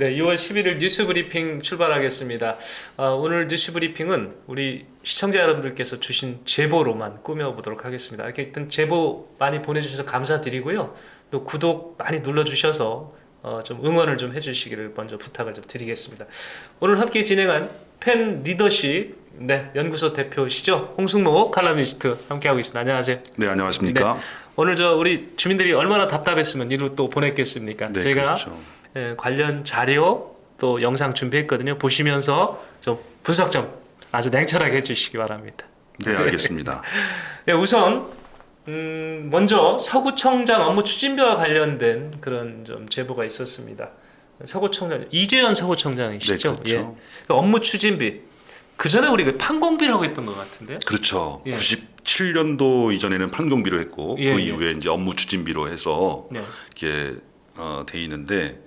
네, 2월 11일 뉴스 브리핑 출발하겠습니다. 아, 오늘 뉴스 브리핑은 우리 시청자 여러분들께서 주신 제보로만 꾸며보도록 하겠습니다. 이렇게 일단 제보 많이 보내주셔서 감사드리고요. 또 구독 많이 눌러주셔서 어, 좀 응원을 좀 해주시기를 먼저 부탁을 좀 드리겠습니다. 오늘 함께 진행한 팬 리더십 네, 연구소 대표시죠 홍승모 칼럼니스트 함께하고 있습니다. 안녕하세요. 네 안녕하십니까. 오늘 저 우리 주민들이 얼마나 답답했으면 이로 또 보냈겠습니까? 네, 제가 그렇죠. 예, 관련 자료 또 영상 준비했거든요. 보시면서 좀 분석 좀 아주 냉철하게 해주시기 바랍니다. 네 알겠습니다. 예, 우선 음, 먼저 서구청장 업무 추진비와 관련된 그런 좀 제보가 있었습니다. 서구청장 이재현 서구청장이시죠? 네, 그렇죠. 예. 그 업무 추진비 그 전에 우리가 판공비라고 했던 것 같은데요. 그렇죠. 예. 97년도 이전에는 판공비로 했고 예, 그 예. 이후에 이제 업무 추진비로 해서 네. 이렇게 어, 돼 있는데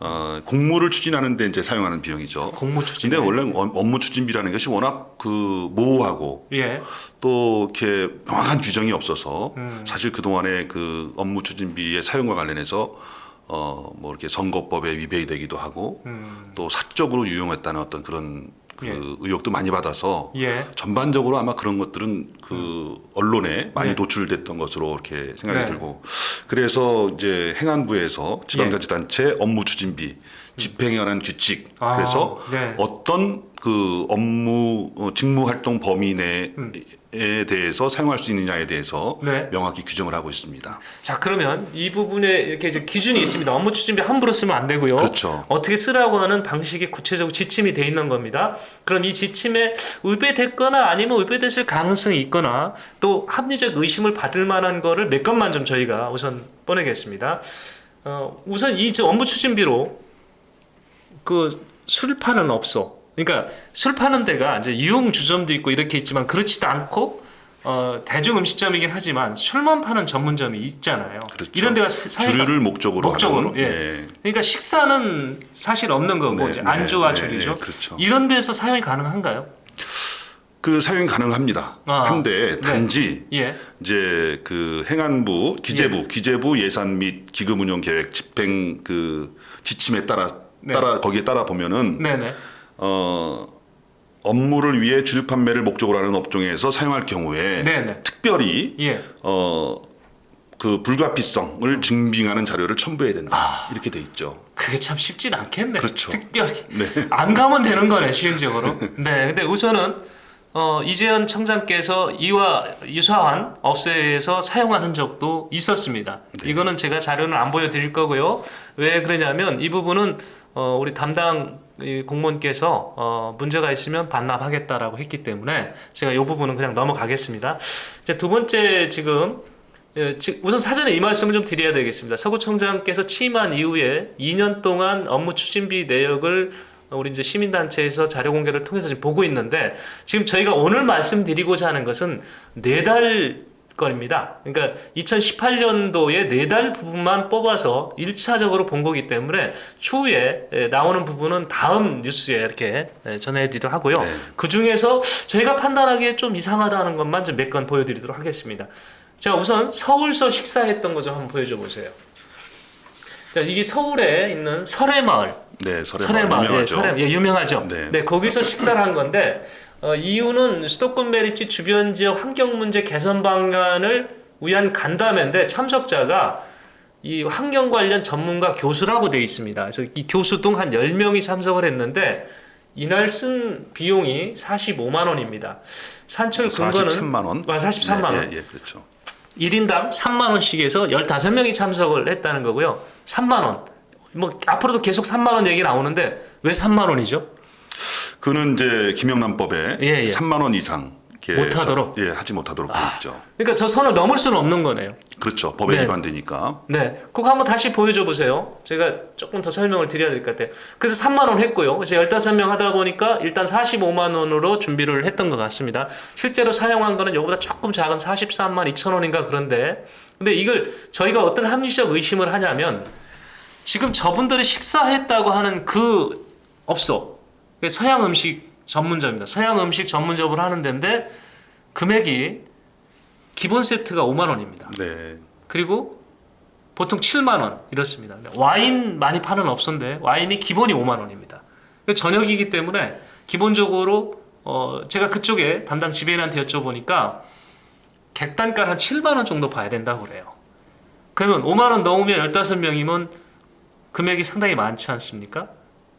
어, 공무를 추진하는 데 이제 사용하는 비용이죠. 공무 추진비. 근데 원래 업- 업무 추진비라는 것이 워낙 그 모호하고 예. 또 이렇게 명확한 규정이 없어서 음. 사실 그 동안에 그 업무 추진비의 사용과 관련해서 어 뭐 이렇게 선거법에 위배이 되기도 하고 음. 또 사적으로 유용했다는 어떤 그런 그 예. 의혹도 많이 받아서 예. 전반적으로 아마 그런 것들은 그 언론에 많이 네. 도출됐던 것으로 이렇게 생각이 네. 들고 그래서 이제 행안부에서 지방자치단체 업무 추진비 집행에 관한 규칙 아, 그래서 네. 어떤 그 업무 어, 직무 활동 범위 내에 음. 대해서 사용할 수 있느냐에 대해서 네. 명확히 규정을 하고 있습니다. 자 그러면 이 부분에 이렇게 이제 기준이 있습니다. 업무 추진비 함부로 쓰면 안 되고요. 그렇죠. 어떻게 쓰라고 하는 방식이 구체적으로 지침이 돼 있는 겁니다. 그럼 이 지침에 위배됐거나 아니면 위배됐을 가능성이 있거나 또 합리적 의심을 받을 만한 거를 몇 건만 좀 저희가 우선 꺼내겠습니다. 어, 우선 이저 업무 추진비로 그 술파는 없어. 그러니까 술 파는 데가 이제 유흥 주점도 있고 이렇게 있지만 그렇지도 않고 어, 대중 음식점이긴 하지만 술만 파는 전문점이 있잖아요. 그렇죠. 이런 데가 사- 주류를 목적으로 목적으로, 하는, 예. 그러니까 식사는 사실 없는 거고 네, 이제 네, 안주와 네, 주류죠. 네, 그렇죠. 이런 데서 사용이 가능한가요? 그 사용이 가능합니다. 아, 한데 네. 단지 예. 이제 그 행안부 기재부 기재부 예산 및 기금 운용 계획 집행 그 지침에 따라 네. 따라 거기에 따라 보면은 네 네. 어 업무를 위해 주류 판매를 목적으로 하는 업종에서 사용할 경우에 네네. 특별히 예. 어 그 불가피성을 증빙하는 자료를 첨부해야 된다 이렇게 돼 있죠. 그게 참 쉽진 않겠네. 그렇죠. 특별히 네. 안 가면 되는 거네 시행적으로. 네. 근데 우선은 어, 이재현 청장께서 이와 유사한 업소에서 사용한 흔적도 있었습니다. 네. 이거는 제가 자료는 안 보여드릴 거고요. 왜 그러냐면 이 부분은 어, 우리 담당 이 공무원께서 어, 문제가 있으면 반납하겠다라고 했기 때문에 제가 이 부분은 그냥 넘어가겠습니다. 이제 두 번째 지금 예, 지- 우선 사전에 이 말씀을 좀 드려야 되겠습니다. 서구청장께서 취임한 이후에 2년 동안 업무 추진비 내역을 우리 이제 시민단체에서 자료 공개를 통해서 지금 보고 있는데 지금 저희가 오늘 말씀드리고자 하는 것은 네달 건입니다. 그러니까 2018년도에 네 달 부분만 뽑아서 1차적으로 본 거기 때문에 추후에 예, 나오는 부분은 다음 뉴스에 이렇게 예, 전해드리도록 하고요. 네. 그 중에서 저희가 판단하기에 좀 이상하다는 것만 좀 몇 건 보여드리도록 하겠습니다. 자, 우선 서울서 식사했던 거 좀 한번 보여줘 보세요. 자, 이게 서울에 있는 설해마을. 네, 설에 설해마을. 예, 유명하죠. 설해, 예, 유명하죠. 네. 네. 거기서 식사를 한 건데, 어, 이유는 수도권 메리츠 주변 지역 환경 문제 개선 방안을 위한 간담회인데 참석자가 이 환경 관련 전문가 교수라고 되어 있습니다. 그래서 이 교수 등 한 10명이 참석을 했는데, 이날 쓴 비용이 45만 원입니다. 산출 근거는 43만 원. 아, 43만 원. 예, 예, 그렇죠. 1인당 3만 원씩에서 15명이 참석을 했다는 거고요. 3만 원. 뭐 앞으로도 계속 3만 원 얘기 나오는데 왜 3만 원이죠? 그는 이제 김영란법에 예, 예. 3만 원 이상 이렇게 못하도록? 저- 예, 하지 못하도록 되어 있죠. 그러니까 저 선을 넘을 수는 없는 거네요. 그렇죠. 법에 네. 위반되니까. 네. 그거 한번 다시 보여줘 보세요. 제가 조금 더 설명을 드려야 될 것 같아요. 그래서 3만 원 했고요. 그래서 15명 하다 보니까 일단 45만 원으로 준비를 했던 것 같습니다. 실제로 사용한 거는 이거보다 조금 작은 43만 2천 원인가 그런데 근데 이걸 저희가 어떤 합리적 의심을 하냐면 지금 저분들이 식사했다고 하는 그 업소 서양 음식 전문점입니다. 서양 음식 전문점을 하는 데인데 금액이 기본 세트가 5만 원입니다. 네. 그리고 보통 7만 원 이렇습니다. 와인 많이 파는 업소인데 와인이 기본이 5만 원입니다. 저녁이기 때문에 기본적으로 어 제가 그쪽에 담당 지배인한테 여쭤보니까 객단가를 한 7만 원 정도 봐야 된다고 그래요. 그러면 5만 원 넘으면 15명이면 금액이 상당히 많지 않습니까?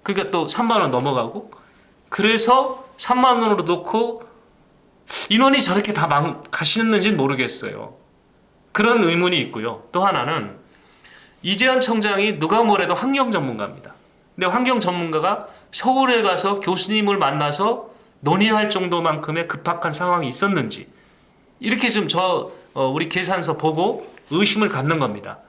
그러니까 또 3만 원 넘어가고 그래서 3만 원으로 놓고 인원이 저렇게 다 망, 가시는지는 모르겠어요. 그런 의문이 있고요. 또 하나는 이재현 청장이 누가 뭐래도 환경 전문가입니다. 근데 환경 전문가가 서울에 가서 교수님을 만나서 논의할 정도만큼의 급박한 상황이 있었는지 이렇게 좀저 어, 우리 계산서 보고 의심을 갖는 겁니다.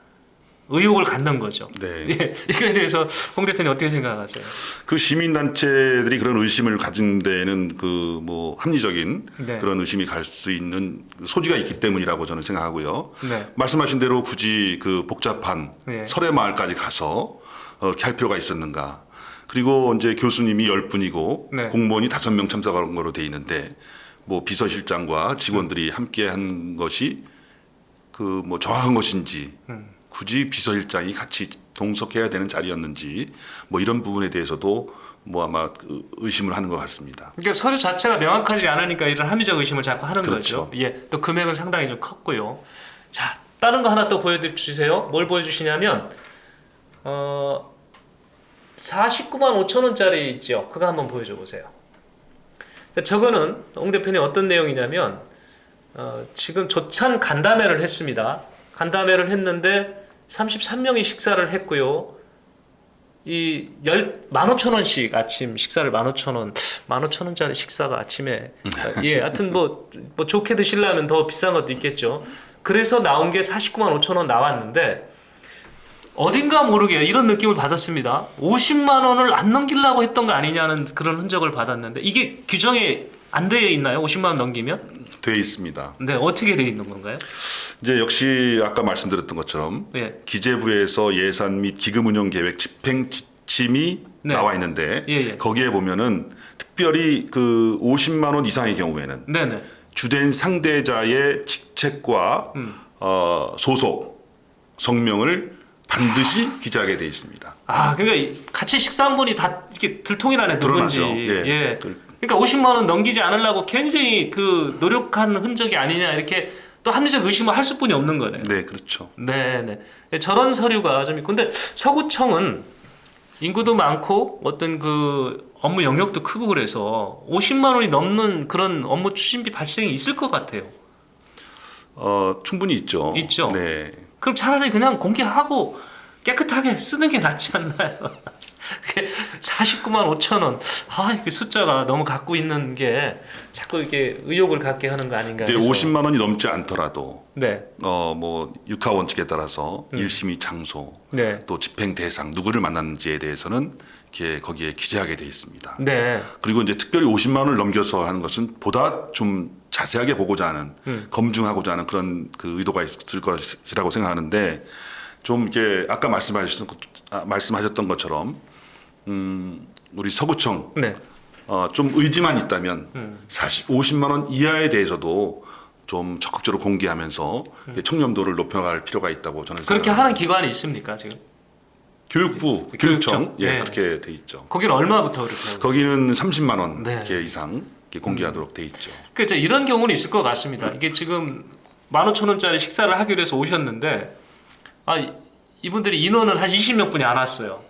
의혹을 갖는 거죠. 네. 예, 이거에 대해서 홍 대표님 어떻게 생각하세요? 그 시민단체들이 그런 의심을 가진 데에는 그 뭐 합리적인 네. 그런 의심이 갈 수 있는 소지가 있기 때문이라고 저는 생각하고요. 네. 말씀하신 대로 굳이 그 복잡한 네. 설해마을까지 가서 어, 이렇게 할 필요가 있었는가. 그리고 이제 교수님이 열 분이고 네. 공무원이 다섯 명 참석한 거로 돼 있는데 뭐 비서실장과 직원들이 함께 한 것이 그 뭐 정확한 것인지 음. 굳이 비서실장이 같이 동석해야 되는 자리였는지 뭐 이런 부분에 대해서도 뭐 아마 그 의심을 하는 것 같습니다. 그러니까 서류 자체가 명확하지 않으니까 이런 합리적 의심을 자꾸 하는 그렇죠. 거죠. 예, 또 금액은 상당히 좀 컸고요. 자, 다른 거 하나 또 보여주세요. 뭘 보여주시냐면 어 49만 5천 원짜리 있죠. 그거 한번 보여줘 보세요. 자, 저거는 홍 대표님 어떤 내용이냐면 어, 지금 조찬 간담회를 했습니다. 간담회를 했는데 33명이 식사를 했고요. 이 열, 15,000원씩 아침 식사를 15,000원, 15,000원짜리 식사가 아침에, 어, 예, 하여튼 뭐, 뭐 좋게 드시려면 더 비싼 것도 있겠죠. 그래서 나온 게 49만 5천원 나왔는데, 어딘가 모르게 이런 느낌을 받았습니다. 50만 원을 안 넘기려고 했던 거 아니냐는 그런 흔적을 받았는데, 이게 규정에 안 되어 있나요? 50만 원 넘기면? 돼 있습니다. 네, 어떻게 되어 있는 건가요? 이제 역시 아까 말씀드렸던 것처럼 예, 기재부에서 예산 및 기금 운영 계획 집행 지침이 네. 나와 있는데 예, 예. 거기에 보면은 특별히 그 50만 원 이상의 경우에는 네네. 주된 상대자의 직책과 음. 어, 소속 성명을 반드시 기재하게 돼 있습니다. 아, 그러니까 이- 같이 식사한 분이 다 이렇게 들통이 나네 누군지. 드러나죠. 예. 예. 그- 그러니까 50만 원 넘기지 않으려고 굉장히 그 노력한 흔적이 아니냐 이렇게 또 합리적 의심을 할 수뿐이 없는 거네요. 네, 그렇죠. 네, 네. 예, 저런 서류가 좀 있고 근데 서구청은 인구도 많고 어떤 그 업무 영역도 크고 그래서 50만 원이 넘는 그런 업무 추진비 발생이 있을 것 같아요. 어, 충분히 있죠. 있죠. 네. 그럼 차라리 그냥 공개하고 깨끗하게 쓰는 게 낫지 않나요? 49만 5천 원. 아, 그 숫자가 너무 갖고 있는 게 자꾸 이렇게 의욕을 갖게 하는 거 아닌가 이제 해서. 50만 원이 넘지 않더라도 네. 어, 뭐 육하 원칙에 따라서 음. 일심의 장소 네. 또 집행 대상 누구를 만났는지에 대해서는 이렇게 거기에 기재하게 돼 있습니다. 네. 그리고 이제 특별히 50만 원을 넘겨서 하는 것은 보다 좀 자세하게 보고자 하는 음. 검증하고자 하는 그런 그 의도가 있을 것이라고 생각하는데 좀 이렇게 아까 말씀하셨던 것- 아, 말씀하셨던 것처럼 음, 우리 서구청 네. 어, 좀 의지만 있다면 음. 40, 50만 원 이하에 대해서도 좀 적극적으로 공개하면서 청렴도를 높여갈 필요가 있다고 저는 음. 그렇게 생각합니다. 하는 기관이 있습니까, 지금? 교육부, 교육청. 교육청 예 네. 그렇게 돼 있죠. 거기는 얼마부터 그렇게? 거기는 30만 원 네. 이렇게 이상 이렇게 공개하도록 돼 있죠. 그 이제 이런 경우는 있을 것 같습니다. 이게 지금 15,000원짜리 식사를 하기로 해서 오셨는데 아, 이- 이분들이 인원은 한 20명 분이 안 왔어요.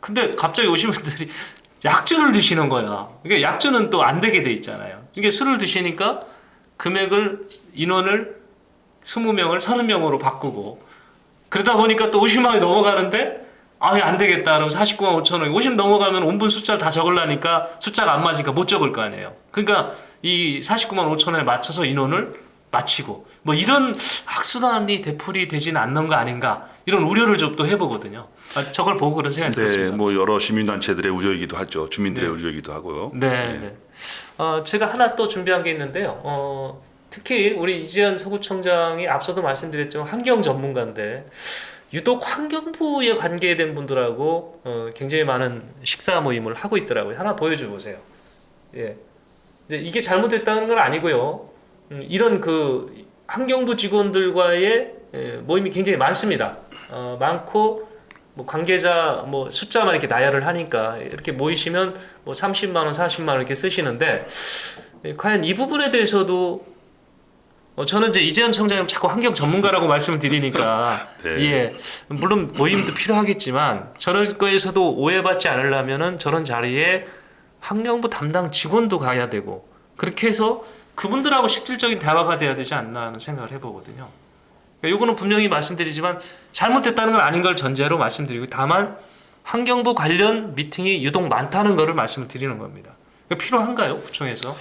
근데 갑자기 오신 분들이 약주를 드시는 거야. 이게 약주는 또 안 되게 돼 있잖아요. 이게 술을 드시니까 금액을 인원을 20명을 30명으로 바꾸고 그러다 보니까 또 50만 원이 넘어가는데 아예 안 되겠다. 그럼 49만 5천 원. 50 넘어가면 온분 숫자를 다 적으려니까 숫자가 안 맞으니까 못 적을 거 아니에요. 그러니까 이 49만 5천 원에 맞춰서 인원을 마치고 뭐 이런 악순환이 되풀이 되지는 않는 거 아닌가 이런 우려를 좀 또 해보거든요. 아, 저걸 보고 그런 생각이 네, 들었습니다. 뭐 여러 시민단체들의 우려이기도 하죠. 주민들의 네. 우려이기도 하고요. 네, 네. 어, 제가 하나 또 준비한 게 있는데요. 어, 특히 우리 이지현 서구청장이 앞서도 말씀드렸지만 환경 전문가인데 유독 환경부에 관계된 분들하고 어, 굉장히 많은 식사 모임을 하고 있더라고요. 하나 보여줘 보세요. 예, 이제 이게 잘못됐다는 건 아니고요. 음, 이런 그 환경부 직원들과의 에, 모임이 굉장히 많습니다. 어, 많고 뭐 관계자 뭐 숫자만 이렇게 나열을 하니까 이렇게 모이시면 뭐 30만 원, 40만 원 이렇게 쓰시는데 에, 과연 이 부분에 대해서도 어, 저는 이제 이재현 청장님 자꾸 환경 전문가라고 말씀을 드리니까 네. 예 물론 모임도 필요하겠지만 저럴 거에서도 오해받지 않으려면은 저런 자리에 환경부 담당 직원도 가야 되고 그렇게 해서 그분들하고 실질적인 대화가 돼야 되지 않나 하는 생각을 해보거든요. 그러니까 요거는 분명히 말씀드리지만 잘못됐다는 건 아닌 걸 전제로 말씀드리고 다만 환경부 관련 미팅이 유독 많다는 거를 말씀을 드리는 겁니다. 그러니까 필요한가요, 구청에서?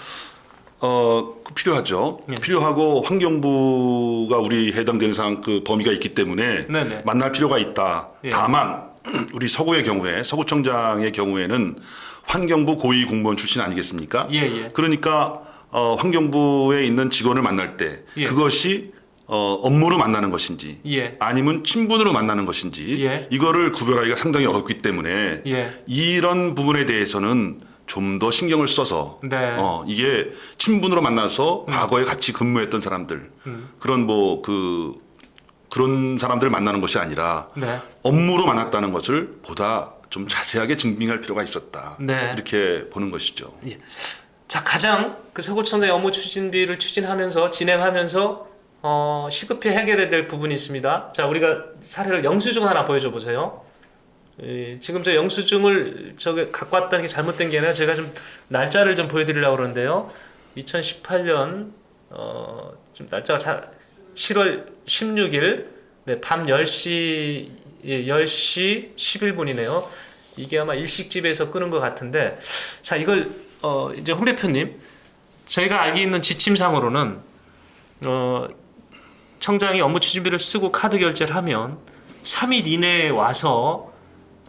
어그 필요하죠. 예. 필요하고 환경부가 우리 해당 대상 그 범위가 있기 때문에 네 네. 만날 필요가 있다. 예. 다만 우리 서구의 경우에 서구청장의 경우에는 환경부 고위 공무원 출신 아니겠습니까? 예, 예. 그러니까 어, 환경부에 있는 직원을 만날 때 예. 그것이 어, 업무로 만나는 것인지 예. 아니면 친분으로 만나는 것인지 예. 이거를 구별하기가 상당히 어렵기 때문에 예. 이런 부분에 대해서는 좀 더 신경을 써서 네. 음. 어, 이게 친분으로 만나서 과거에 같이 근무했던 사람들 그런 뭐 그 그런 사람들 만나는 것이 아니라 네. 업무로 만났다는 것을 보다 좀 자세하게 증빙할 필요가 있었다. 네. 이렇게 보는 것이죠. 자 가장 그 서구청장의 업무 추진비를 추진하면서 진행하면서 어, 시급히 해결해야 될 부분이 있습니다. 자 우리가 사례를 영수증 하나 보여줘 보세요. 예, 지금 저 영수증을 저게 갖고 왔다는 게 잘못된 게 아니라 제가 좀 날짜를 좀 보여드리려고 그러는데요. 2018년 어, 좀 날짜가 잘 7월 16일 네, 밤 10시 예, 10시 11분이네요. 이게 아마 일식집에서 끄는 것 같은데 자 이걸 어, 이제 홍 대표님 저희가 알고 있는 지침상으로는 어, 청장이 업무 추진비를 쓰고 카드 결제를 하면 3일 이내에 와서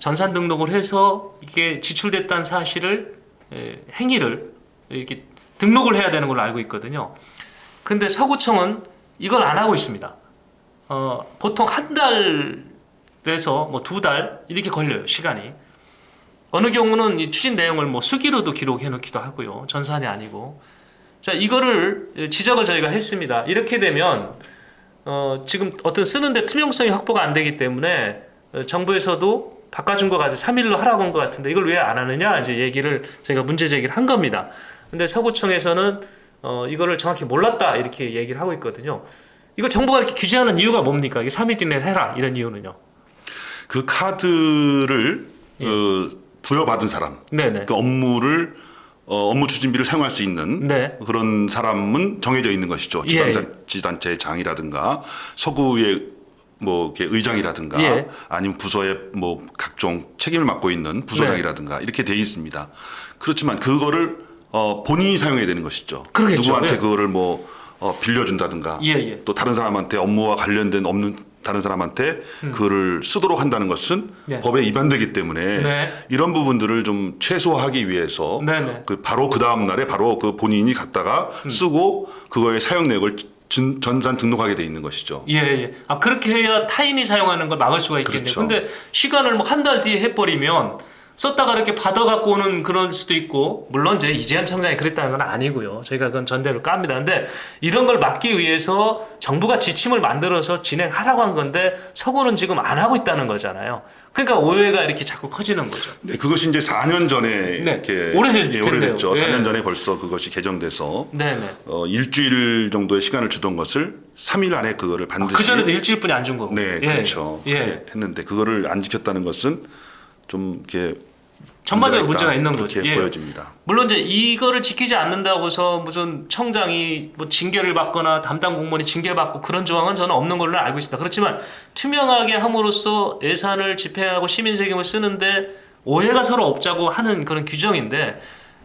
전산 등록을 해서 이게 지출됐다는 사실을 에, 행위를 이렇게 등록을 해야 되는 걸로 알고 있거든요. 근데 서구청은 이걸 안 하고 있습니다. 어, 보통 한 달에서 뭐 두 달 이렇게 걸려요 시간이. 어느 경우는 이 추진 내용을 뭐 수기로도 기록해 놓기도 하고요. 전산이 아니고. 자, 이거를 지적을 저희가 했습니다. 이렇게 되면 어, 지금 어떤 쓰는데 투명성이 확보가 안 되기 때문에 어, 정부에서도 바꿔준 거 가지고 3일로 하라고 한 것 같은데 이걸 왜 안 하느냐 이제 얘기를 저희가 문제 제기를 한 겁니다. 근데 서구청에서는 어, 이거를 정확히 몰랐다 이렇게 얘기를 하고 있거든요. 이걸 정부가 이렇게 규제하는 이유가 뭡니까? 이게 3일 이내에 해라 이런 이유는요. 그 카드를 예. 어, 부여받은 사람, 네네. 그 업무를 어, 업무 추진비를 사용할 수 있는 네. 그런 사람은 정해져 있는 것이죠. 예. 지방자치단체 장이라든가 서구의 뭐 이렇게 의장이라든가 예. 아니면 부서의 뭐 각종 책임을 맡고 있는 부서장이라든가 이렇게 돼 있습니다. 그렇지만 그거를 어, 본인이 사용해야 되는 것이죠. 그러겠죠. 누구한테 예. 그거를 뭐 어, 빌려준다든가 예, 예. 또 다른 사람한테 업무와 관련된 없는 다른 사람한테 그거를 쓰도록 한다는 것은 음. 네. 법에 위반되기 때문에 네. 이런 부분들을 좀 최소화하기 위해서 네네. 그 바로 그 다음 날에 바로 그 본인이 갖다가 음. 쓰고 그거의 사용 내역을 전- 전산 등록하게 돼 있는 것이죠. 예, 예. 아, 그렇게 해야 타인이 사용하는 걸 막을 수가 있겠네요. 그렇죠. 근데 시간을 뭐 한 달 뒤에 해버리면 썼다가 이렇게 받아 갖고 오는 그럴 수도 있고, 물론 이제 이재현 청장이 그랬다는 건 아니고요. 저희가 그건 전대로 깝니다. 근데 이런 걸 막기 위해서 정부가 지침을 만들어서 진행하라고 한 건데 서구는 지금 안 하고 있다는 거잖아요. 그러니까 오해가 이렇게 자꾸 커지는 거죠. 네, 그것이 이제 4년 전에 네. 이렇게 오래됐- 예, 오래됐죠. 됐네요. 4년 예. 전에 벌써 그것이 개정돼서 네네. 어, 일주일 정도의 시간을 주던 것을 3일 안에 그거를 아, 반드시 그 전에도 일주일뿐이 안 준 거고. 네, 예. 그렇죠. 예. 했는데 그거를 안 지켰다는 것은 좀 이렇게 전반적으로 문제가 있는 거죠. 예. 보여집니다. 물론 이제 이거를 지키지 않는다고서 무슨 청장이 뭐 징계를 받거나 담당 공무원이 징계받고 그런 조항은 저는 없는 걸로 알고 있습니다. 그렇지만 투명하게 함으로써 예산을 집행하고 시민 세금을 쓰는데 오해가 서로 없자고 하는 그런 규정인데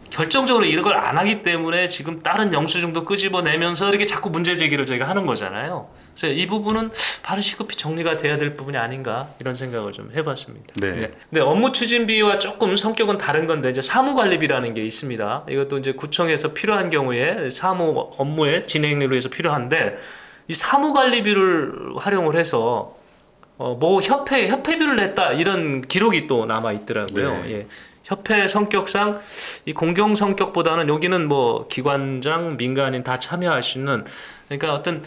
결정적으로 이런 걸 안 하기 때문에 지금 다른 영수증도 끄집어내면서 이렇게 자꾸 문제 제기를 저희가 하는 거잖아요. 그래서 이 부분은 바로 시급히 정리가 돼야 될 부분이 아닌가 이런 생각을 좀 해봤습니다. 네. 근데 업무 추진비와 조금 성격은 다른 건데 이제 사무관리비라는 게 있습니다. 이것도 이제 구청에서 필요한 경우에 사무 업무의 진행을 위해서 필요한데 이 사무관리비를 활용을 해서 어, 뭐 협회 협회비를 냈다 이런 기록이 또 남아 있더라고요. 네. 예. 협회 성격상 이 공경 성격보다는 여기는 뭐 기관장, 민간인 다 참여할 수 있는 그러니까 어떤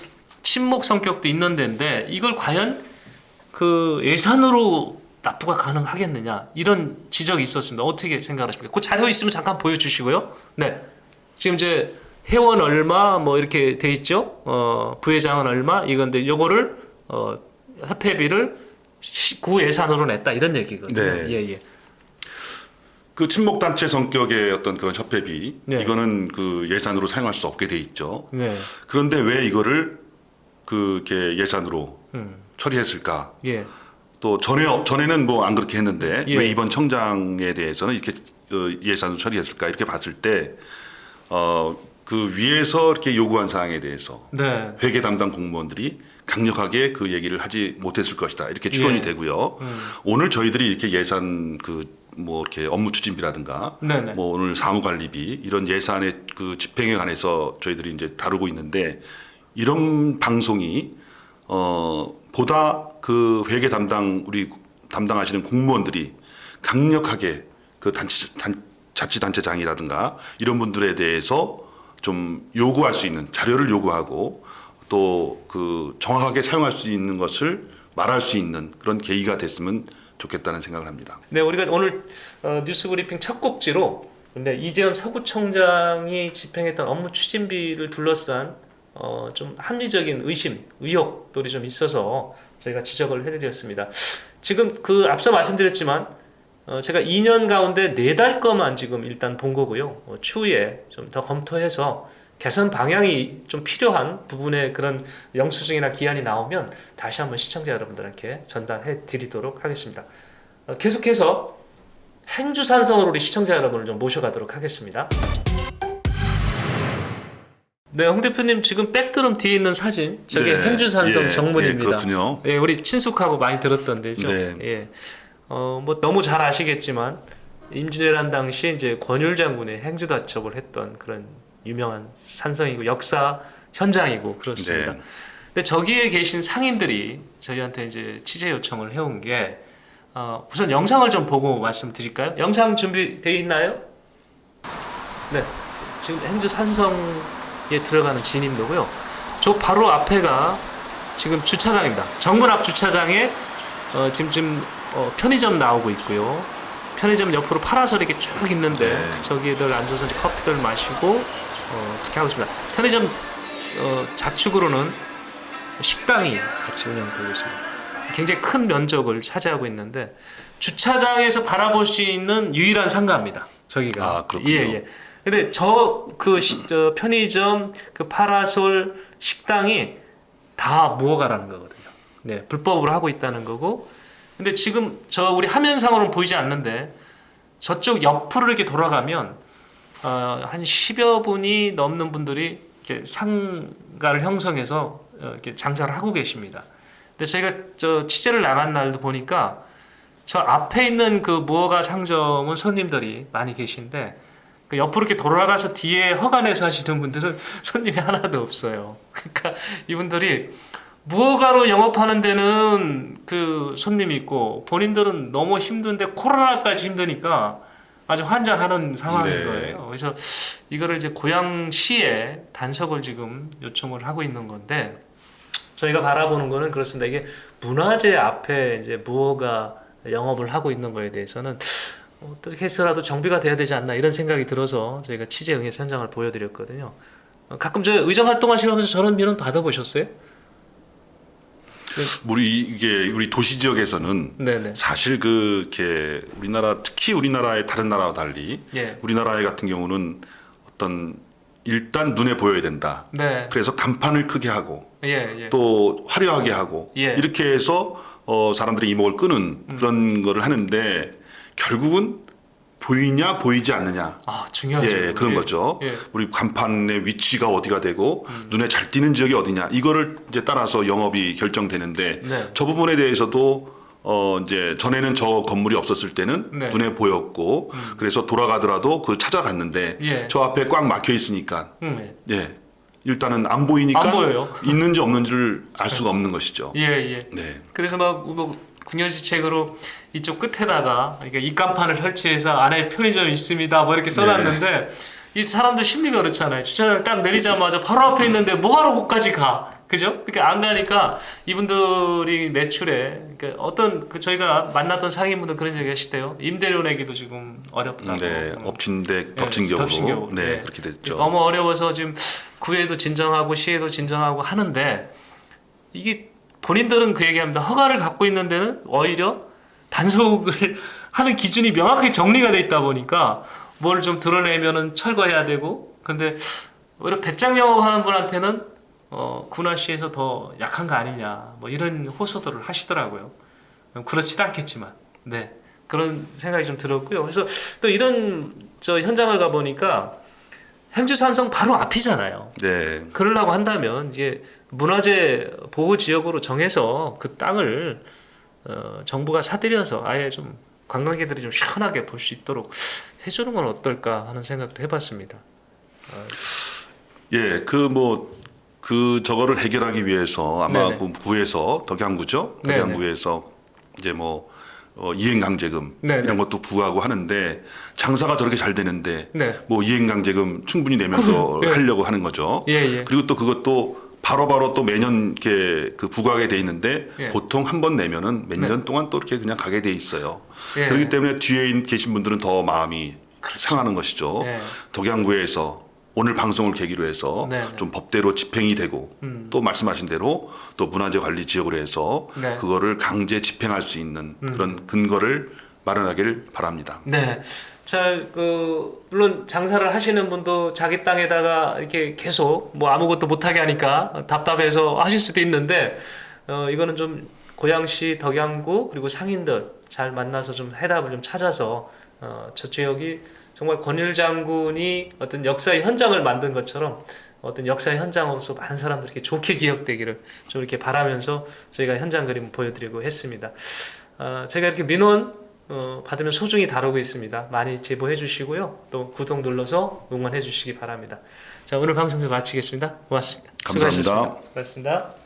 친목 성격도 있는 데인데 이걸 과연 그 예산으로 납부가 가능하겠느냐 이런 지적이 있었습니다. 어떻게 생각하십니까? 그 자료 있으면 잠깐 보여주시고요. 네, 지금 이제 회원 얼마 뭐 이렇게 돼 있죠. 어, 부회장은 얼마 이건데 요거를 어, 협회비를 시- 구 예산으로 냈다 이런 얘기거든요. 네. 예, 예. 그 친목 단체 성격의 어떤 그런 협회비 네. 이거는 그 예산으로 사용할 수 없게 돼 있죠. 네. 그런데 왜 이거를 그게 예산으로 음. 처리했을까? 예. 또 전에 전에는 뭐 안 그렇게 했는데 예. 왜 이번 청장에 대해서는 이렇게 어, 예산을 처리했을까 이렇게 봤을 때 어, 그 위에서 이렇게 요구한 사항에 대해서 네. 회계 담당 공무원들이 강력하게 그 얘기를 하지 못했을 것이다 이렇게 추론이 예. 되고요. 오늘 저희들이 이렇게 예산 그 뭐 이렇게 업무 추진비라든가 네네. 뭐 오늘 사무관리비 이런 예산의 그 집행에 관해서 저희들이 이제 다루고 있는데 이런 방송이 어 보다 그 회계 담당 우리 담당하시는 공무원들이 강력하게 그 단체 단, 자치단체장이라든가 이런 분들에 대해서 좀 요구할 수 있는 자료를 요구하고 또 그 정확하게 사용할 수 있는 것을 말할 수 있는 그런 계기가 됐으면 좋겠다는 생각을 합니다. 네, 우리가 오늘 어, 뉴스 브리핑 첫 곡지로 근데 이재현 서구청장이 집행했던 업무 추진비를 둘러싼 어, 좀 합리적인 의심, 의혹들이 좀 있어서 저희가 지적을 해드렸습니다. 지금 그 앞서 말씀드렸지만 어, 제가 2년 가운데 4달 거만 지금 일단 본 거고요. 어, 추후에 좀 더 검토해서 개선 방향이 좀 필요한 부분에 그런 영수증이나 기한이 나오면 다시 한번 시청자 여러분들께 전달해 드리도록 하겠습니다. 어, 계속해서 행주산성으로 우리 시청자 여러분을 좀 모셔가도록 하겠습니다. 네, 홍 대표님 지금 백드럼 뒤에 있는 사진 저게 네, 행주산성 예, 정문입니다. 예, 그렇군요. 예, 우리 친숙하고 많이 들었던 데죠. 네. 예. 어, 뭐 너무 잘 아시겠지만 임진왜란 당시 이제 권율 장군의 행주 다첩을 했던 그런 유명한 산성이고 역사 현장이고 그렇습니다. 네. 근데 저기에 계신 상인들이 저희한테 이제 취재 요청을 해온 게 어, 우선 영상을 좀 보고 말씀드릴까요? 영상 준비되어 있나요? 네, 지금 행주 산성 에 들어가는 진입로고요. 저 바로 앞에가 지금 주차장입니다. 정문 앞 주차장에 어, 지금 지금 어, 편의점 나오고 있고요. 편의점 옆으로 파라솔 이렇게 쭉 있는데 네. 저기들 앉아서 이제 커피들 마시고 어, 그렇게 하고 있습니다. 편의점 어, 좌측으로는 식당이 같이 운영되고 있습니다. 굉장히 큰 면적을 차지하고 있는데 주차장에서 바라볼 수 있는 유일한 상가입니다. 저기가. 아, 그렇군요. 예, 예. 근데 저그 저 편의점 그 파라솔 식당이 다 무허가라는 거거든요. 네, 불법으로 하고 있다는 거고. 근데 지금 저 우리 화면상으로는 보이지 않는데 저쪽 옆으로 이렇게 돌아가면 어, 한 10여 분이 넘는 분들이 이렇게 상가를 형성해서 어, 이렇게 장사를 하고 계십니다. 근데 저희가 저 취재를 나간 날도 보니까 저 앞에 있는 그 무허가 상점은 손님들이 많이 계신데 그 옆으로 이렇게 돌아가서 뒤에 허가내서 하시는 분들은 손님이 하나도 없어요. 그러니까 이분들이 무허가로 영업하는 데는 그 손님이 있고 본인들은 너무 힘든데 코로나까지 힘드니까 아주 환장하는 상황인 네. 거예요. 그래서 이거를 이제 고양시에 단속을 지금 요청을 하고 있는 건데 저희가 바라보는 거는 그렇습니다. 이게 문화재 앞에 이제 무허가 영업을 하고 있는 거에 대해서는 어떻게 해서라도 정비가 돼야 되지 않나 이런 생각이 들어서 저희가 취재 응해서 현장을 보여드렸거든요. 어, 가끔 저 의정 활동하시면서 저런 비는 받아보셨어요? 우리 이게 우리 도시 지역에서는 네네. 사실 그 이렇게 우리나라 특히 우리나라의 다른 나라와 달리 예. 우리나라의 같은 경우는 어떤 일단 눈에 보여야 된다. 네. 그래서 간판을 크게 하고 예, 예. 또 화려하게 하고 예. 이렇게 해서 어, 사람들의 이목을 끄는 그런 거를 하는데 결국은 보이냐 보이지 않느냐 아, 중요하죠. 예, 그런 예. 거죠. 예. 우리 간판의 위치가 어디가 되고 눈에 잘 띄는 지역이 어디냐 이거를 이제 따라서 영업이 결정되는데 네. 저 부분에 대해서도 어 이제 전에는 저 건물이 없었을 때는 네. 음. 눈에 보였고 그래서 돌아가더라도 그 찾아갔는데 예. 저 앞에 꽉 막혀 있으니까 음, 예 일단은 안 보이니까 안 보여요. 있는지 없는지를 알 수가 없는 것이죠. 예, 예. 네. 그래서 막뭐 궁여지책으로 이쪽 끝에다가 그러니까 입간판을 설치해서 안에 편의점이 있습니다. 뭐 이렇게 써놨는데 이 사람들 심리가 그렇잖아요. 주차장 딱 내리자마자 바로 앞에 있는데 뭐하러 거기까지 가? 그죠? 그러니까 안 가니까 이분들이 매출에 그러니까 어떤 그 저희가 만났던 상인분들 그런 얘기 하시대요. 임대료 내기도 지금 어렵다고. 네, 음. 엎친데 네, 덮친 덮친 격으로. 네, 네. 그렇게 됐죠. 너무 어려워서 지금 구에도 진정하고 시에도 진정하고 하는데 이게 본인들은 그 얘기합니다. 허가를 갖고 있는 데는 오히려 단속을 하는 기준이 명확하게 정리가 돼 있다 보니까 뭘 좀 드러내면은 철거해야 되고 근데 오히려 배짱 영업하는 분한테는 어, 군화시에서 더 약한 거 아니냐 뭐 이런 호소들을 하시더라고요. 그렇진 않겠지만 네 그런 생각이 좀 들었고요. 그래서 또 이런 저 현장을 가 보니까 행주산성 바로 앞이잖아요. 네, 그러려고 한다면 이제 문화재 보호 지역으로 정해서 그 땅을 어, 정부가 사들여서 아예 좀 관광객들이 좀 시원하게 볼 수 있도록 해주는 건 어떨까 하는 생각도 해봤습니다. 예, 그뭐 그 저거를 해결하기 위해서 아마 네네. 그 구에서 덕양구죠. 덕양구에서 이제 뭐 어, 이행강제금 네네. 이런 것도 부과하고 하는데 장사가 저렇게 잘 되는데 네, 뭐 이행강제금 충분히 내면서 예. 하려고 하는 거죠. 예, 예. 그리고 또 그것도 바로바로 또 매년 이렇게 그 부과하게 돼 있는데 예. 보통 한 번 내면은 몇 네. 년 동안 또 이렇게 그냥 가게 돼 있어요. 예. 그렇기 때문에 뒤에 있- 계신 분들은 더 마음이 상하는 것이죠. 예. 덕양구에서 오늘 방송을 계기로 해서 네, 네. 좀 법대로 집행이 되고 음. 또 말씀하신 대로 또 문화재 관리 지역으로 해서 네. 음. 그거를 강제 집행할 수 있는 그런 근거를 마련하길 바랍니다. 네. 자, 그 물론 장사를 하시는 분도 자기 땅에다가 이렇게 계속 뭐 아무것도 못하게 하니까 답답해서 하실 수도 있는데 어 이거는 좀 고양시 덕양구 그리고 상인들 잘 만나서 좀 해답을 좀 찾아서 어 저 지역이 정말 권율 장군이 어떤 역사의 현장을 만든 것처럼 어떤 역사의 현장으로서 많은 사람들이 이렇게 좋게 기억되기를 좀 이렇게 바라면서 저희가 현장 그림 보여드리고 했습니다. 어, 제가 이렇게 민원 어, 받으면 소중히 다루고 있습니다. 많이 제보해 주시고요. 또 구독 눌러서 응원해 주시기 바랍니다. 자, 오늘 방송 좀 마치겠습니다. 고맙습니다. 감사합니다. 수고하셨습니다. 고맙습니다.